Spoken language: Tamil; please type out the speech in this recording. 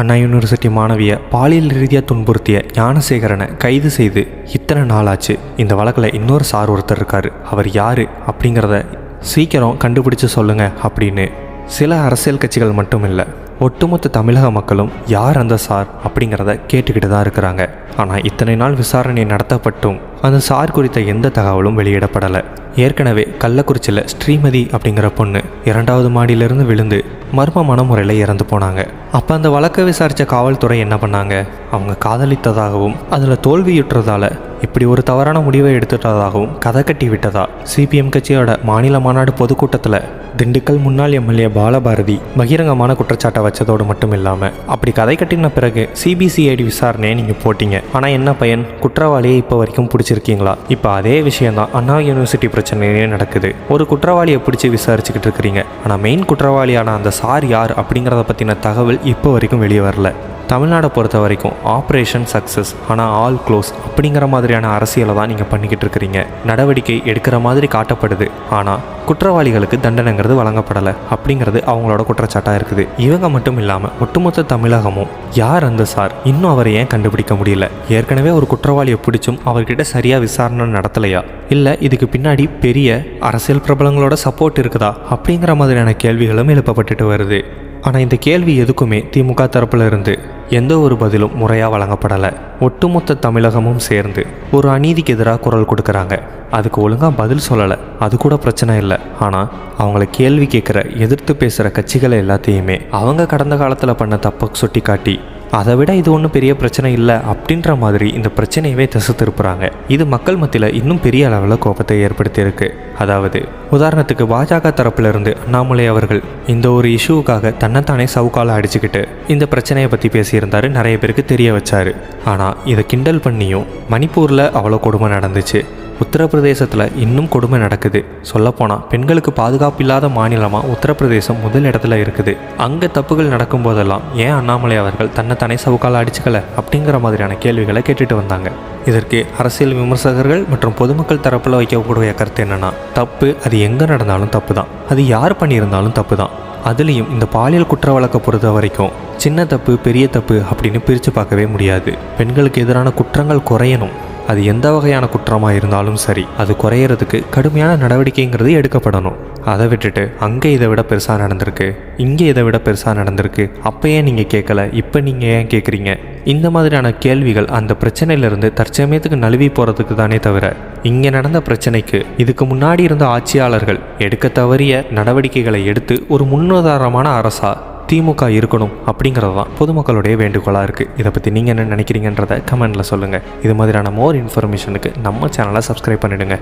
அண்ணா யூனிவர்சிட்டி மாணவியை பாலியல் ரீதியாக துன்புறுத்திய ஞானசேகரனை கைது செய்து இத்தனை நாளாச்சு. இந்த வழக்கில் இன்னொரு சார் ஒருத்தர் இருக்கார். அவர் யார் அப்படிங்கிறத சீக்கிரம் கண்டுபிடிச்சு சொல்லுங்கள் அப்படின்னு. சில அரசியல் கட்சிகள் மட்டும் இல்லை ஒட்டுமொத்த தமிழக மக்களும் யார் அந்த சார் அப்படிங்கிறத கேட்டுக்கிட்டு தான் இருக்கிறாங்க. ஆனால் இத்தனை நாள் விசாரணை நடத்தப்பட்டும் அந்த சார் குறித்த எந்த தகவலும் வெளியிடப்படலை. ஏற்கனவே கள்ளக்குறிச்சியில் ஸ்ரீமதி அப்படிங்கிற பொண்ணு இரண்டாவது மாடியிலிருந்து விழுந்து மர்மமான முறையில் இறந்து போனாங்க. அப்போ அந்த வழக்கை விசாரித்த காவல்துறை என்ன பண்ணாங்க? அவங்க காதலித்ததாகவும் அதில் தோல்வியுற்றதால இப்படி ஒரு தவறான முடிவை எடுத்துட்டதாகவும் கதை கட்டி விட்டதா? சிபிஎம் கட்சியோட மாநில மாநாடு பொதுக்கூட்டத்தில் திண்டுக்கல் முன்னாள் எம்எல்ஏ பாலபாரதி பகிரங்கமான குற்றச்சாட்டை வச்சதோடு மட்டும் இல்லாமல் அப்படி கதை கட்டின பிறகு சிபிசிஐடி விசாரணையை நீங்கள் போட்டீங்க. ஆனால் என்ன பயன்? குற்றவாளியை இப்போ வரைக்கும் பிடிச்சி பிடிச்சிருக்கீங்களா இப்போ அதே விஷயம் தான் அண்ணா யூனிவர்சிட்டி பிரச்சனையிலே நடக்குது. ஒரு குற்றவாளியை பிடிச்சி விசாரிச்சுக்கிட்டு இருக்கிறீங்க. ஆனால் மெயின் குற்றவாளியான அந்த சார் யார் அப்படிங்கிறத பற்றின தகவல் இப்போ வரைக்கும் வெளியே வரல. தமிழ்நாடை பொறுத்த வரைக்கும் ஆப்ரேஷன் சக்ஸஸ் ஆனால் ஆல் க்ளோஸ் அப்படிங்கிற மாதிரியான அரசியலை தான் நீங்கள் பண்ணிக்கிட்டு இருக்கிறீங்க. நடவடிக்கை எடுக்கிற மாதிரி காட்டப்படுது. ஆனால் குற்றவாளிகளுக்கு தண்டனைங்கிறது வழங்கப்படலை அப்படிங்கிறது அவங்களோட குற்றச்சாட்டாக இருக்குது. இவங்க மட்டும் இல்லாமல் ஒட்டுமொத்த தமிழகமும் யார் அந்த சார்? இன்னும் அவரை ஏன் கண்டுபிடிக்க முடியல? ஏற்கனவே ஒரு குற்றவாளியை பிடிச்சும் அவர்கிட்ட சரியாக விசாரணை நடத்தலையா? இல்லை இதுக்கு பின்னாடி பெரிய அரசியல் பிரபலங்களோட சப்போர்ட் இருக்குதா? அப்படிங்கிற மாதிரியான கேள்விகளும் எழுப்பப்பட்டுட்டு வருது. ஆனால் இந்த கேள்வி எதுக்குமே திமுக தரப்புல இருந்து எந்த ஒரு பதிலும் முறையாக வழங்கப்படலை. ஒட்டுமொத்த தமிழகமும் சேர்ந்து ஒரு அநீதிக்கு எதிராக குரல் கொடுக்குறாங்க. அதுக்கு ஒழுங்காக பதில் சொல்லலை. அது கூட பிரச்சனை இல்லை. ஆனால் அவங்கள கேள்வி கேட்குற எதிர்த்து பேசுகிற கட்சிகளை எல்லாத்தையுமே அவங்க கடந்த காலத்தில் பண்ண தப்பை சுட்டி காட்டி அதை விட இது ஒன்றும் பெரிய பிரச்சனை இல்லை அப்படின்ற மாதிரி இந்த பிரச்சனையவே திசை திருப்புறாங்க இது மக்கள் மத்தியில் இன்னும் பெரிய அளவில் கோபத்தை ஏற்படுத்தியிருக்கு. அதாவது உதாரணத்துக்கு பாஜக தரப்பிலிருந்து அண்ணாமலை அவர்கள் இந்த ஒரு இஷ்யூவுக்காக தன்னைத்தானே சவுக்கால அடிச்சுக்கிட்டு இந்த பிரச்சனையை பற்றி பேசியிருந்தாரு நிறைய பேருக்கு தெரிய வச்சாரு. ஆனால் இதை கிண்டல் பண்ணியும் மணிப்பூரில் அவ்வளோ கொடுமை நடந்துச்சு. உத்தரப்பிரதேசத்தில் இன்னும் கொடுமை நடக்குது. சொல்லப்போனால் பெண்களுக்கு பாதுகாப்பு இல்லாத மாநிலமாக உத்தரப்பிரதேசம் முதல் இடத்துல இருக்குது. அங்கே தப்புகள் நடக்கும் போதெல்லாம் ஏன் அண்ணாமலை அவர்கள் தன்னை தனி சவுக்கால அடிச்சுக்கல? அப்படிங்கிற மாதிரியான கேள்விகளை கேட்டுட்டு வந்தாங்க. இதற்கு அரசியல் விமர்சகர்கள் மற்றும் பொதுமக்கள் தரப்பில் வைக்கக்கூடிய கருத்து என்னென்னா தப்பு அது எங்கே நடந்தாலும் தப்பு தான் அது யார் பண்ணியிருந்தாலும் தப்பு தான் அதுலேயும் இந்த பாலியல் குற்ற வழக்கை பொறுத்த வரைக்கும் சின்ன தப்பு பெரிய தப்பு அப்படின்னு பிரித்து பார்க்கவே முடியாது. பெண்களுக்கு எதிரான குற்றங்கள் குறையணும். அது எந்த வகையான குற்றமாக இருந்தாலும் சரி அது குறையிறதுக்கு கடுமையான நடவடிக்கைங்கிறது எடுக்கப்படணும். அதை விட்டுட்டு அங்கே இதை விட பெருசாக நடந்திருக்கு இங்கே இதை விட பெருசாக நடந்திருக்கு அப்போ ஏன் நீங்கள் கேட்கல இப்போ நீங்கள் ஏன் கேட்குறீங்க? இந்த மாதிரியான கேள்விகள் அந்த பிரச்சனையிலிருந்து தற்சமயத்துக்கு நழுவி போகிறதுக்கு தானே தவிர இங்கே நடந்த பிரச்சனைக்கு இதுக்கு முன்னாடி இருந்த ஆட்சியாளர்கள் எடுக்க தவறிய நடவடிக்கைகளை எடுத்து ஒரு முன்னுதாரணமான அரசா திமுக இருக்கணும் அப்படிங்கிறது தான் பொதுமக்களுடைய வேண்டுகோளாக இருக்குது இதை பற்றி நீங்கள் என்ன நினைக்கிறீங்கன்றத கமெண்ட்டில் சொல்லுங்கள் இது மாதிரியான மோர் இன்ஃபர்மேஷனுக்கு நம்ம சேனலை சப்ஸ்கிரைப் பண்ணிடுங்க.